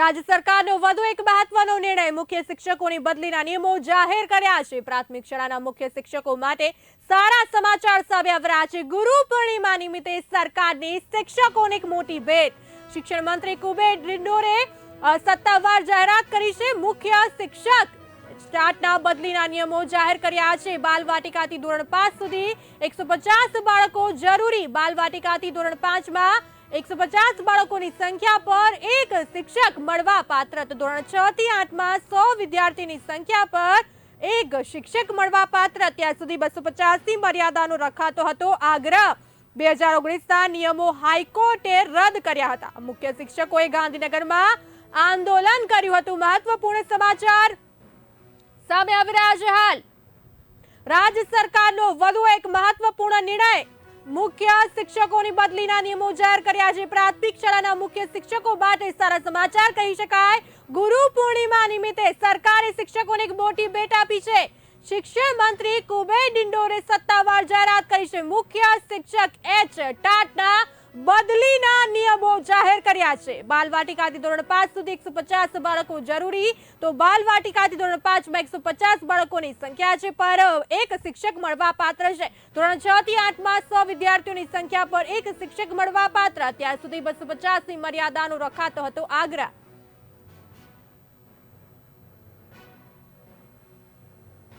રાજ્ય સરકારનો વધુ એક મહત્વનો નિર્ણય મુખ્ય શિક્ષકોની બદલીના નિયમો જાહેર કર્યા છે. પ્રાથમિક શાળાના મુખ્ય શિક્ષકો માટે સારા સમાચાર સામે આવ્યા છે. ગુરુ પૂર્ણિમા નિમિત્તે સરકારની શિક્ષકોને એક મોટી ભેટ. શિક્ષણ મંત્રી કુબેર ડિંડોરે સત્તાવાર જાહેરાત કરી છે. મુખ્ય શિક્ષક સ્ટાર્ટના બદલીના નિયમો જાહેર કર્યા છે. બાલવાટિકાથી ધોરણ પાંચ સુધી એકસો બાળકો જરૂરી. બાલવાટિકાથી ધોરણ પાંચમાં એકસો પચાસ બાળકોની સંખ્યા પર એક શિક્ષક મળવા પાત્ર તો ધોરણ છ થી આઠમાં સો વિદ્યાર્થીની સંખ્યા પર એક શિક્ષક મળવા પાત્ર. અત્યાર સુધી બસો પચાસની મર્યાદાનો રખાતો હતો. આગ્રહ બે હજાર ઓગણીસના નિયમો હાઈકોર્ટે રદ કર્યા હતા. મુખ્ય શિક્ષકોએ ગાંધીનગરમાં આંદોલન કર્યું હતું. મહત્વપૂર્ણ સમાચાર સામે આવી રહ્યા છે હાલ. રાજ્ય સરકારનો વધુ એક મહત્વપૂર્ણ નિર્ણય મુખ્ય શિક્ષકોની બદલીના નિયમો જાહેર કર્યા છે. પ્રાથમિક શાળાના મુખ્ય શિક્ષકો માટે સારા સમાચાર કહી શકાય. ગુરુ પૂર્ણિમા નિમિત્તે સરકારે શિક્ષકોને એક મોટી ભેટ આપી છે. શિક્ષણ મંત્રી કુબેર ડિંડોરે સત્તાવાર જાહેરાત કરી છે. મુખ્ય શિક્ષક એચ ટાટના જાહેર કર્યા છે. બાલવાટિકાથી ધોરણ પાંચ સુધી એકસો બાળકો જરૂરી, તો બાલવાટિકાથી ધોરણ પાંચમાં એકસો પચાસ બાળકોની સંખ્યા છે, પર એક શિક્ષક મળવા પાત્ર છે. ધોરણ છ થી આઠમાં સો વિદ્યાર્થીઓની સંખ્યા પર એક શિક્ષક મળવા પાત્ર. અત્યાર સુધી બસો પચાસની મર્યાદાનો રખાતો હતો આગ્રહ.